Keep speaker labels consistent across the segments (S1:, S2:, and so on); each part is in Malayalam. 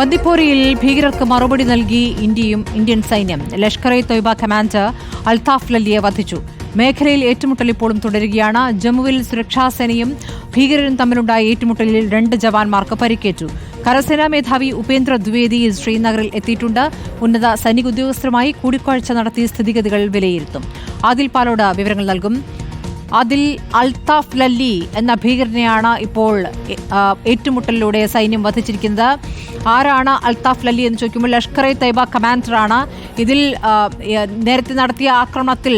S1: ബന്ദിപ്പോരയിൽ ഭീകരർക്ക് മറുപടി നൽകി ഇന്ത്യയും ഇന്ത്യൻ സൈന്യം. ലഷ്കർ ഇ തൊയ്ബ കമാൻഡർ അൽതാഫ് ലല്ലിയെ വധിച്ചു. മേഖലയിൽ ഏറ്റുമുട്ടൽ ഇപ്പോഴും തുടരുകയാണ്. ജമ്മുവിൽ സുരക്ഷാസേനയും ഭീകരരും തമ്മിലുണ്ടായ ഏറ്റുമുട്ടലിൽ രണ്ട് ജവാന്മാർക്ക് പരിക്കേറ്റു. കരസേനാ മേധാവി ഉപേന്ദ്ര ദ്വിവേദി ശ്രീനഗറിൽ എത്തിയിട്ടുണ്ട്. ഉന്നത സൈനിക ഉദ്യോഗസ്ഥരുമായി കൂടിക്കാഴ്ച നടത്തി സ്ഥിതിഗതികൾ വിലയിരുത്തും. ആദിൽ പാലോട് വിവരങ്ങൾ നൽകും. അതിൽ അൽതാഫ് ലല്ലി എന്ന ഭീകരനെയാണ് ഇപ്പോൾ ഏറ്റുമുട്ടലിലൂടെ സൈന്യം വധിച്ചിരിക്കുന്നത്. ആരാണ് അൽതാഫ് ലല്ലി എന്ന് ചോദിക്കുമ്പോൾ ലഷ്കർ എ തൈബ കമാൻഡറാണ്. ഇതിൽ നേരത്തെ നടത്തിയ ആക്രമണത്തിൽ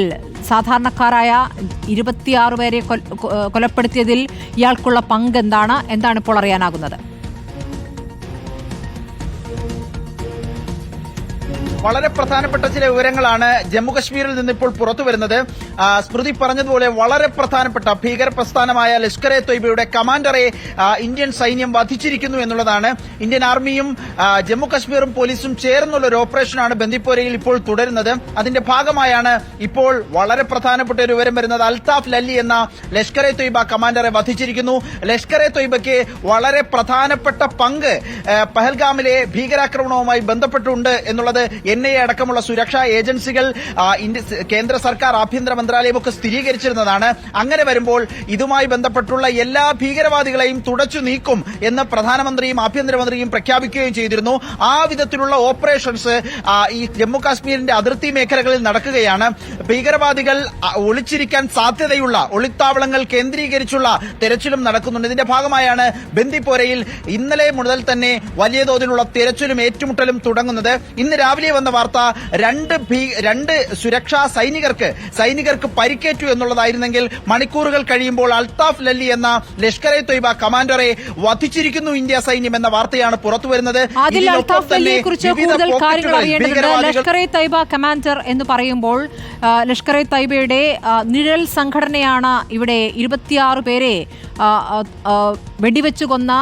S1: സാധാരണക്കാരായ ഇരുപത്തിയാറ് പേരെ കൊലപ്പെടുത്തിയതിൽ ഇയാൾക്കുള്ള പങ്ക് എന്താണ്? എന്താണ് ഇപ്പോൾ അറിയാനാകുന്നത്?
S2: വളരെ പ്രധാനപ്പെട്ട ചില വിവരങ്ങളാണ് ജമ്മു കശ്മീരിൽ നിന്ന് ഇപ്പോൾ പുറത്തു വരുന്നത് സ്മൃതി പറഞ്ഞതുപോലെ വളരെ പ്രധാനപ്പെട്ട ഭീകര പ്രസ്ഥാനമായ ലഷ്കർ എ തൊയ്ബയുടെ കമാൻഡറെ ഇന്ത്യൻ സൈന്യം വധിച്ചിരിക്കുന്നു എന്നുള്ളതാണ്. ഇന്ത്യൻ ആർമിയും ജമ്മുകശ്മീറും ജമ്മു കശ്മീറും പോലീസും ചേർന്നുള്ള ഒരു ഓപ്പറേഷനാണ് ബന്ദിപ്പോരയിൽ ഇപ്പോൾ തുടരുന്നത്. അതിന്റെ ഭാഗമായാണ് ഇപ്പോൾ വളരെ പ്രധാനപ്പെട്ട ഒരു വിവരം വരുന്നത്. അൽതാഫ് ലല്ലി എന്ന ലഷ്കർ എ തൊയ്ബ കമാൻഡറെ വധിച്ചിരിക്കുന്നു. ലഷ്കർ എ തൊയ്ബയ്ക്ക് വളരെ പ്രധാനപ്പെട്ട പങ്ക് പഹൽഗാമിലെ ഭീകരാക്രമണവുമായി ബന്ധപ്പെട്ടുണ്ട് എന്നുള്ളത് എൻ ഐ അടക്കമുള്ള സുരക്ഷാ ഏജൻസികൾ കേന്ദ്ര സർക്കാർ ആഭ്യന്തര മന്ത്രാലയം ഒക്കെ സ്ഥിരീകരിച്ചിരുന്നതാണ്. അങ്ങനെ വരുമ്പോൾ ഇതുമായി ബന്ധപ്പെട്ടുള്ള എല്ലാ ഭീകരവാദികളെയും തുടച്ചു നീക്കും എന്ന് പ്രധാനമന്ത്രിയും ആഭ്യന്തരമന്ത്രിയും പ്രഖ്യാപിക്കുകയും ചെയ്തിരുന്നു. ആ വിധത്തിലുള്ള ഓപ്പറേഷൻസ് ഈ ജമ്മു കാശ്മീരിന്റെ അതിർത്തി മേഖലകളിൽ നടക്കുകയാണ്. ഭീകരവാദികൾ ഒളിച്ചിരിക്കാൻ സാധ്യതയുള്ള ഒളിത്താവളങ്ങൾ കേന്ദ്രീകരിച്ചുള്ള തെരച്ചിലും നടക്കുന്നുണ്ട്. ഇതിന്റെ ഭാഗമായാണ് ബന്ദിപ്പോരയിൽ ഇന്നലെ മുതൽ തന്നെ വലിയ തോതിലുള്ള തെരച്ചിലും ഏറ്റുമുട്ടലും തുടങ്ങുന്നത്. ഇന്ന് രാവിലെ വന്ന വാർത്ത രണ്ട് രണ്ട് സുരക്ഷാ സൈനികർക്ക് സൈനികർക്ക് പരിക്കേറ്റു എന്നുള്ളതായിരുന്നെങ്കിൽ മണിക്കൂറുകൾ കഴിയുമ്പോൾ അൽതാഫ് ലല്ലി എന്ന ലഷ്കർ എ തൊയ്ബ കമാൻഡറെ വധിച്ചിരിക്കുന്നു ഇന്ത്യ സൈന്യം എന്ന വാർത്തയാണ് പുറത്തുവരുന്നത്
S1: അതിൽ അൽതാഫ് ലല്ലിയെ കുറിച്ച് കൂടുതൽ കാര്യങ്ങൾ
S2: പോക്കറ്റുകളിൽ
S1: അറിയേണ്ടതുണ്ട്. ലഷ്കർ എ തൈബ കമാൻഡർ എന്ന് പറയുമ്പോൾ ലഷ്കർ എ തൈബയുടെ നിഴൽ സംഘടനയാണ് ഇവിടെ ഇരുപത്തിയാറ് പേരെ വെടിവെച്ചു കൊന്ന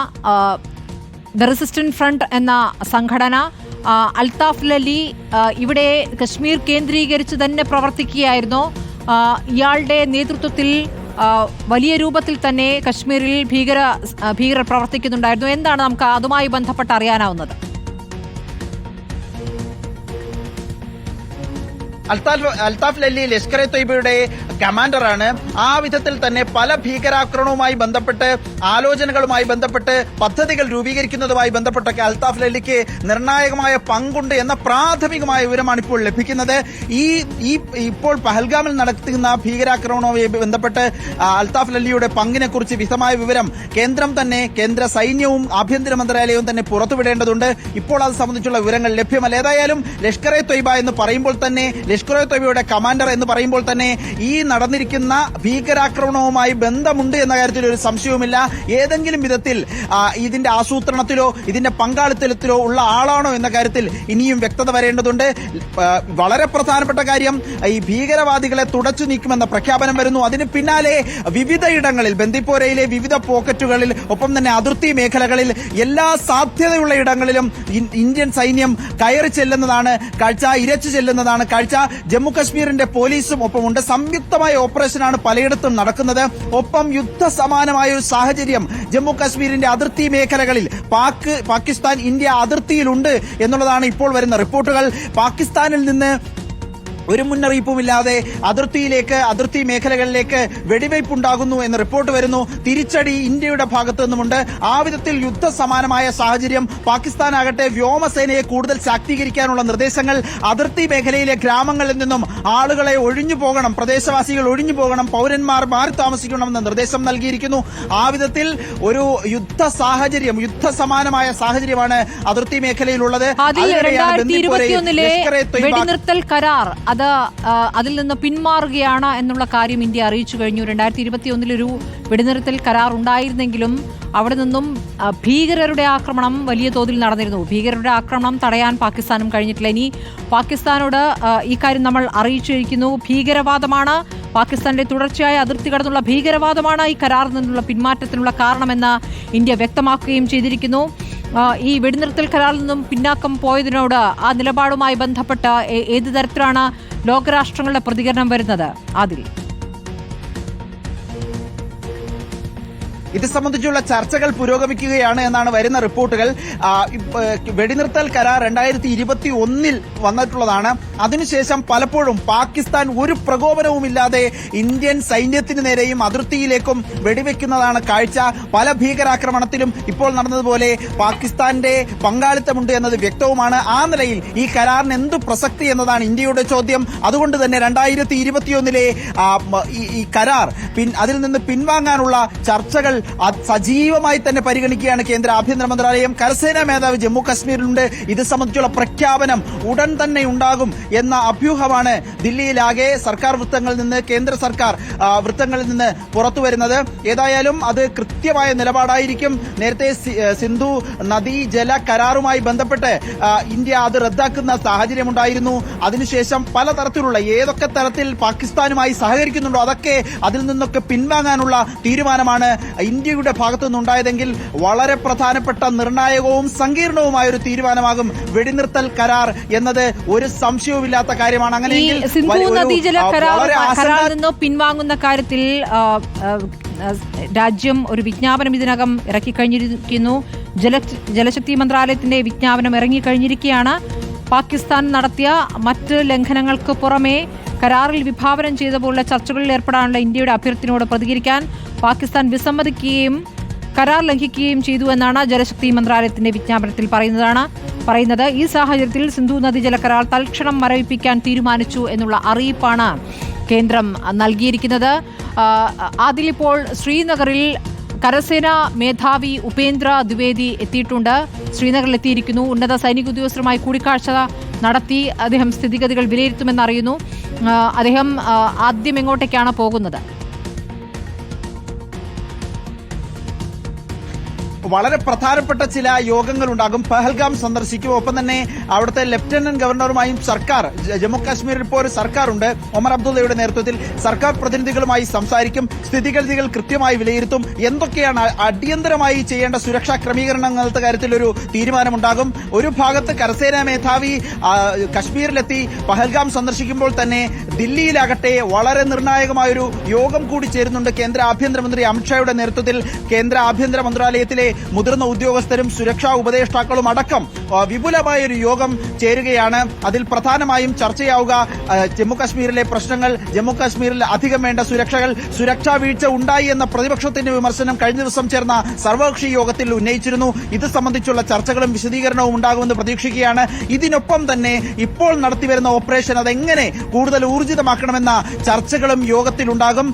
S1: ദ റെസിസ്റ്റന്റ് ഫ്രണ്ട് എന്ന സംഘടന. അൽതാഫ് ലലി ഇവിടെ കശ്മീർ കേന്ദ്രീകരിച്ച് തന്നെ പ്രവർത്തിക്കുകയായിരുന്നു. ഇയാളുടെ നേതൃത്വത്തിൽ വലിയ രൂപത്തിൽ തന്നെ കശ്മീരിൽ ഭീകര ഭീകരർ പ്രവർത്തിക്കുന്നുണ്ടായിരുന്നു. എന്താണ് നമുക്ക് അതുമായി ബന്ധപ്പെട്ട് അറിയാനാവുന്നത്?
S2: അൽതാഫ് ലല്ലി ലഷ്കർ എ തൊയ്ബയുടെ കമാൻഡറാണ്. ആ വിധത്തിൽ തന്നെ പല ഭീകരാക്രമണവുമായി ബന്ധപ്പെട്ട് ആലോചനകളുമായി ബന്ധപ്പെട്ട് പദ്ധതികൾ രൂപീകരിക്കുന്നതുമായി ബന്ധപ്പെട്ടൊക്കെ അൽതാഫ് ലല്ലിക്ക് നിർണായകമായ പങ്കുണ്ട് എന്ന പ്രാഥമികമായ വിവരമാണ് ഇപ്പോൾ ലഭിക്കുന്നത്. ഈ ഈ ഇപ്പോൾ പഹൽഗാമിൽ നടത്തുന്ന ഭീകരാക്രമണവുമായി ബന്ധപ്പെട്ട് അൽതാഫ് ലല്ലിയുടെ പങ്കിനെ കുറിച്ച് വിശദമായ വിവരം കേന്ദ്രം തന്നെ കേന്ദ്ര സൈന്യവും ആഭ്യന്തര മന്ത്രാലയവും തന്നെ പുറത്തുവിടേണ്ടതുണ്ട്. ഇപ്പോൾ അത് സംബന്ധിച്ചുള്ള വിവരങ്ങൾ ലഭ്യമല്ല. ഏതായാലും ലഷ്കർ എ തൊയ്ബ എന്ന് പറയുമ്പോൾ തന്നെ ലഷ്കർ തൊയ്ബയുടെ കമാൻഡർ എന്ന് പറയുമ്പോൾ തന്നെ ഈ നടന്നിരിക്കുന്ന ഭീകരാക്രമണവുമായി ബന്ധമുണ്ട് എന്ന കാര്യത്തിൽ ഒരു സംശയവുമില്ല. ഏതെങ്കിലും വിധത്തിൽ ഇതിന്റെ ആസൂത്രണത്തിലോ ഇതിന്റെ പങ്കാളിത്തത്തിലോ ഉള്ള ആളാണോ എന്ന കാര്യത്തിൽ ഇനിയും വ്യക്തത വരേണ്ടതുണ്ട്. വളരെ പ്രധാനപ്പെട്ട കാര്യം ഈ ഭീകരവാദികളെ തുടച്ചു നീക്കുമെന്ന പ്രഖ്യാപനം വരുന്നു. അതിന് പിന്നാലെ വിവിധ ഇടങ്ങളിൽ ബന്ദിപ്പോരയിലെ വിവിധ പോക്കറ്റുകളിൽ ഒപ്പം തന്നെ അതിർത്തി മേഖലകളിൽ എല്ലാ സാധ്യതയുള്ള ഇടങ്ങളിലും ഇന്ത്യൻ സൈന്യം കയറി ചെല്ലുന്നതാണ്. കാഴ്ച ഇരച്ചു ചെല്ലുന്നതാണ്. കാഴ്ച ജമ്മു കശ്മീരിന്റെ പോലീസും ഒപ്പമുണ്ട്. സംയുക്തമായ ഓപ്പറേഷനാണ് പലയിടത്തും നടക്കുന്നത്. ഒപ്പം യുദ്ധസമാനമായ ഒരു സാഹചര്യം ജമ്മു കശ്മീരിന്റെ അതിർത്തി മേഖലകളിൽ. പാക് പാകിസ്ഥാൻ ഇന്ത്യ അതിർത്തിയിലുണ്ട് എന്നുള്ളതാണ് ഇപ്പോൾ വരുന്ന റിപ്പോർട്ടുകൾ. പാകിസ്ഥാനിൽ നിന്ന് ഒരു മുന്നറിയിപ്പുമില്ലാതെ അതിർത്തിയിലേക്ക് അതിർത്തി മേഖലകളിലേക്ക് വെടിവയ്പുണ്ടാകുന്നു എന്ന് റിപ്പോർട്ട് വരുന്നു. തിരിച്ചടി ഇന്ത്യയുടെ ഭാഗത്തു നിന്നുമുണ്ട്. ആ വിധത്തിൽ യുദ്ധസമാനമായ സാഹചര്യം പാകിസ്ഥാനാകട്ടെ വ്യോമസേനയെ കൂടുതൽ ശാക്തീകരിക്കാനുള്ള നിർദ്ദേശങ്ങൾ അതിർത്തി മേഖലയിലെ ഗ്രാമങ്ങളിൽ നിന്നും ആളുകളെ ഒഴിഞ്ഞു പോകണം പ്രദേശവാസികൾ ഒഴിഞ്ഞു പോകണം പൗരന്മാർ മാറി താമസിക്കണമെന്ന നിർദ്ദേശം നൽകിയിരിക്കുന്നു. ആ വിധത്തിൽ ഒരു യുദ്ധ സാഹചര്യം യുദ്ധസമാനമായ സാഹചര്യമാണ് അതിർത്തി മേഖലയിലുള്ളത്.
S1: വെടിനിർത്തൽ കരാർ അത് അതിൽ നിന്ന് പിന്മാറുകയാണ് എന്നുള്ള കാര്യം ഇന്ത്യ അറിയിച്ചു കഴിഞ്ഞു. രണ്ടായിരത്തി ഇരുപത്തിയൊന്നിലൊരു വെടിനിർത്തൽ കരാർ ഉണ്ടായിരുന്നെങ്കിലും അവിടെ നിന്നും ഭീകരരുടെ ആക്രമണം വലിയ തോതിൽ നടന്നിരുന്നു. ഭീകരരുടെ ആക്രമണം തടയാൻ പാകിസ്ഥാനും കഴിഞ്ഞിട്ടില്ല. ഇനി പാകിസ്ഥാനോട് ഈ കാര്യം നമ്മൾ അറിയിച്ചിരിക്കുന്നു ഭീകരവാദമാണ് പാകിസ്ഥാന്റെ തുടർച്ചയായ അതിർത്തി കടന്നുള്ള ഭീകരവാദമാണ് ഈ കരാറിൽ നിന്നുള്ള പിന്മാറ്റത്തിനുള്ള കാരണമെന്ന് ഇന്ത്യ വ്യക്തമാക്കുകയും ചെയ്തിരിക്കുന്നു. ഈ വെടിനിർത്തൽ കരാറിൽ നിന്നും പിന്നാക്കം പോയതിനോട് ആ നിലപാടുമായി ബന്ധപ്പെട്ട് ഏത് തരത്തിലാണ് ലോകരാഷ്ട്രങ്ങളുടെ പ്രതികരണം വരുന്നത്? അതിൽ
S2: ഇത് സംബന്ധിച്ചുള്ള ചർച്ചകൾ പുരോഗമിക്കുകയാണ് എന്നാണ് വരുന്ന റിപ്പോർട്ടുകൾ. വെടിനിർത്തൽ കരാർ രണ്ടായിരത്തി ഇരുപത്തി ഒന്നിൽ വന്നിട്ടുള്ളതാണ്. അതിനുശേഷം പലപ്പോഴും പാകിസ്ഥാൻ ഒരു പ്രകോപനവുമില്ലാതെ ഇന്ത്യൻ സൈന്യത്തിന് നേരെയും അതിർത്തിയിലേക്കും വെടിവെക്കുന്നതാണ് കാഴ്ച. പല ഭീകരാക്രമണത്തിലും ഇപ്പോൾ നടന്നതുപോലെ പാകിസ്ഥാന്റെ പങ്കാളിത്തമുണ്ട് എന്നത് വ്യക്തവുമാണ്. ആ നിലയിൽ ഈ കരാറിന് എന്തു പ്രസക്തി എന്നതാണ് ഇന്ത്യയുടെ ചോദ്യം. അതുകൊണ്ട് തന്നെ രണ്ടായിരത്തി ഇരുപത്തിയൊന്നിലെ ഈ കരാർ അതിൽ നിന്ന് പിൻവാങ്ങാനുള്ള ചർച്ചകൾ സജീവമായി തന്നെ പരിഗണിക്കുകയാണ് കേന്ദ്ര ആഭ്യന്തര മന്ത്രാലയം. കരസേനാ മേധാവി ജമ്മു കശ്മീരിലുണ്ട്. ഇത് സംബന്ധിച്ചുള്ള പ്രഖ്യാപനം ഉടൻ തന്നെ ഉണ്ടാകും എന്ന അഭ്യൂഹമാണ് ദില്ലിയിലാകെ സർക്കാർ വൃത്തങ്ങളിൽ നിന്ന് കേന്ദ്ര സർക്കാർ വൃത്തങ്ങളിൽ നിന്ന് പുറത്തു വരുന്നത്. ഏതായാലും അത് കൃത്യമായ നിലപാടായിരിക്കും. നേരത്തെ സിന്ധു നദീ ജല കരാറുമായി ബന്ധപ്പെട്ട് ഇന്ത്യ അത് റദ്ദാക്കുന്ന സാഹചര്യമുണ്ടായിരുന്നു. അതിനുശേഷം പലതരത്തിലുള്ള ഏതൊക്കെ തരത്തിൽ പാകിസ്ഥാനുമായി സഹകരിക്കുന്നുണ്ടോ അതൊക്കെ അതിൽ നിന്നൊക്കെ പിൻവാങ്ങാനുള്ള തീരുമാനമാണ് ഇന്ത്യയുടെ ഭാഗത്തു നിന്നുണ്ടായതെങ്കിൽ വളരെ പ്രധാനപ്പെട്ട നിർണായകവും സങ്കീർണവുമായ ഒരു തീരുമാനമാകും വെടിനിർത്തൽ കരാർ എന്നത് ഒരു സംശയവുമില്ലാത്ത കാര്യമാണ്.
S1: അങ്ങനെ
S2: അങ്ങനെയെങ്കിൽ
S1: സിന്ധു നദീജല കരാറിൽ പിൻവാങ്ങുന്ന കാര്യത്തിൽ രാജ്യം ഒരു വിജ്ഞാപനം ഇതിനകം ഇറക്കിക്കഴിഞ്ഞിരിക്കുന്നു. ജല ജലശക്തി മന്ത്രാലയത്തിന്റെ വിജ്ഞാപനം ഇറങ്ങിക്കഴിഞ്ഞിരിക്കുകയാണ്. പാകിസ്ഥാൻ നടത്തിയ മറ്റ് ലംഘനങ്ങൾക്ക് പുറമെ കരാറിൽ വിഭാവനം ചെയ്ത പോലുള്ള ചർച്ചകളിൽ ഏർപ്പെടാനുള്ള ഇന്ത്യയുടെ അഭ്യർത്ഥനയോട് പ്രതികരിക്കാൻ പാകിസ്ഥാൻ വിസമ്മതിക്കുകയും കരാർ ലംഘിക്കുകയും ചെയ്തു എന്നാണ് ജലശക്തി മന്ത്രാലയത്തിന്റെ വിജ്ഞാപനത്തിൽ പറയുന്നതാണ്. പറയുന്നത് ഈ സാഹചര്യത്തിൽ സിന്ധു നദീജല കരാർ തൽക്ഷണം മരവിപ്പിക്കാൻ തീരുമാനിച്ചു എന്നുള്ള അറിയിപ്പാണ് കേന്ദ്രം നൽകിയിരിക്കുന്നത്. അതിലിപ്പോൾ ശ്രീനഗറിൽ കരസേനാ മേധാവി ഉപേന്ദ്ര ദ്വിവേദി എത്തിയിട്ടുണ്ട്. ശ്രീനഗറിൽ എത്തിയിരിക്കുന്നു. ഉന്നത സൈനിക ഉദ്യോഗസ്ഥരുമായി കൂടിക്കാഴ്ച നടത്തി അദ്ദേഹം സ്ഥിതിഗതികൾ വിലയിരുത്തുമെന്നറിയുന്നു അദ്ദേഹം ആദ്യം എങ്ങോട്ടേക്കാണ് പോകുന്നത്?
S2: വളരെ പ്രധാനപ്പെട്ട ചില യോഗങ്ങൾ ഉണ്ടാകും പഹൽഗാം സന്ദർശിക്കും. ഒപ്പം തന്നെ അവിടുത്തെ ലഫ്റ്റനന്റ് ഗവർണറുമായും സർക്കാർ ജമ്മു കാശ്മീരിൽ ഇപ്പോൾ ഒരു സർക്കാരുണ്ട്. ഒമർ അബ്ദുള്ളയുടെ നേതൃത്വത്തിൽ സർക്കാർ പ്രതിനിധികളുമായി സംസാരിക്കും. സ്ഥിതിഗതികൾ കൃത്യമായി വിലയിരുത്തും. എന്തൊക്കെയാണ് അടിയന്തരമായി ചെയ്യേണ്ട സുരക്ഷാ ക്രമീകരണങ്ങളുടെ കാര്യത്തിൽ ഒരു തീരുമാനമുണ്ടാകും. ഒരു ഭാഗത്ത് കരസേനാ മേധാവി കശ്മീരിലെത്തി പഹൽഗാം സന്ദർശിക്കുമ്പോൾ തന്നെ ദില്ലിയിലാകട്ടെ വളരെ നിർണായകമായൊരു യോഗം കൂടി ചേരുന്നുണ്ട് കേന്ദ്ര ആഭ്യന്തരമന്ത്രി അമിത്ഷായുടെ നേതൃത്വത്തിൽ. കേന്ദ്ര ആഭ്യന്തര മന്ത്രാലയത്തിലെ മുതിർന്ന ഉദ്യോഗസ്ഥരും സുരക്ഷാ ഉപദേഷ്ടാക്കളും അടക്കം വിപുലമായ ഒരു യോഗം ചേരുകയാണ്. അതിൽ പ്രധാനമായും ചർച്ചയാവുക ജമ്മുകാശ്മീരിലെ ജമ്മു കാശ്മീരിലെ പ്രശ്നങ്ങൾ ജമ്മുകാശ്മീരിൽ അധികം വേണ്ട സുരക്ഷകൾ സുരക്ഷാ വീഴ്ച ഉണ്ടായി എന്ന പ്രതിപക്ഷത്തിന്റെ വിമർശനം കഴിഞ്ഞ ദിവസം ചേർന്ന സർവകക്ഷി യോഗത്തിൽ ഉന്നയിച്ചിരുന്നു. ഇത് സംബന്ധിച്ചുള്ള ചർച്ചകളും വിശദീകരണവും ഉണ്ടാകുമെന്ന് പ്രതീക്ഷിക്കുകയാണ്. ഇതിനൊപ്പം തന്നെ ഇപ്പോൾ നടത്തിവരുന്ന ഓപ്പറേഷൻ അതെങ്ങനെ കൂടുതൽ ഊർജിതമാക്കണമെന്ന ചർച്ചകളും യോഗത്തിലുണ്ടാകും.